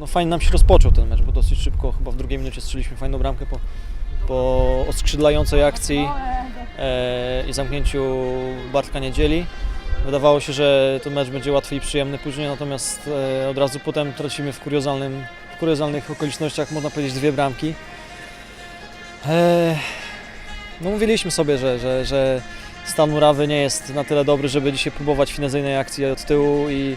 no fajnie nam się rozpoczął ten mecz, bo dosyć szybko, chyba w drugiej minucie strzeliśmy fajną bramkę po, po oskrzydlającej akcji e, i zamknięciu Bartka Niedzieli. Wydawało się, że ten mecz będzie łatwy i przyjemny później, natomiast e, od razu potem tracimy w, kuriozalnym, w kuriozalnych okolicznościach, można powiedzieć, dwie bramki. E, no mówiliśmy sobie, że, że, że stan murawy nie jest na tyle dobry, żeby dzisiaj próbować finezyjnej akcji od tyłu i,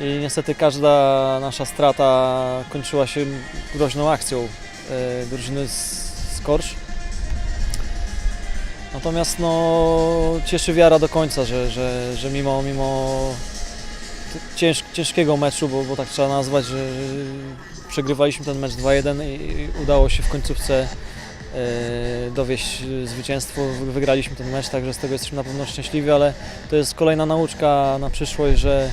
i niestety każda nasza strata kończyła się groźną akcją e, drużyny z Skorsz. Natomiast no, cieszy wiara do końca, że, że, że mimo, mimo cięż, ciężkiego meczu, bo, bo tak trzeba nazwać, że przegrywaliśmy ten mecz 2-1 i udało się w końcówce e, dowieść zwycięstwo, Wy- wygraliśmy ten mecz, także z tego jesteśmy na pewno szczęśliwi, ale to jest kolejna nauczka na przyszłość, że,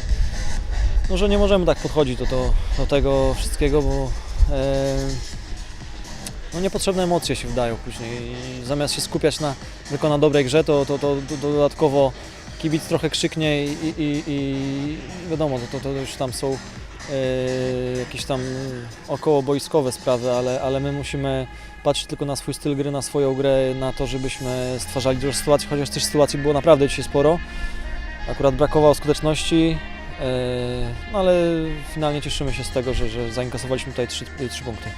no, że nie możemy tak podchodzić do, do, do tego wszystkiego, bo e, no, niepotrzebne emocje się wdają później i zamiast się skupiać na, tylko na dobrej grze, to, to, to, to dodatkowo kibic trochę krzyknie i, i, i, wiadomo, to, to, to już tam są e, jakieś tam okołoboiskowe sprawy, ale, ale my musimy patrzeć tylko na swój styl gry, na swoją grę, na to, żebyśmy stwarzali dużo sytuacji, chociaż też sytuacji było naprawdę dzisiaj sporo. Akurat brakowało skuteczności, no ale finalnie cieszymy się z tego, że, że zainkasowaliśmy tutaj trzy, trzy punkty.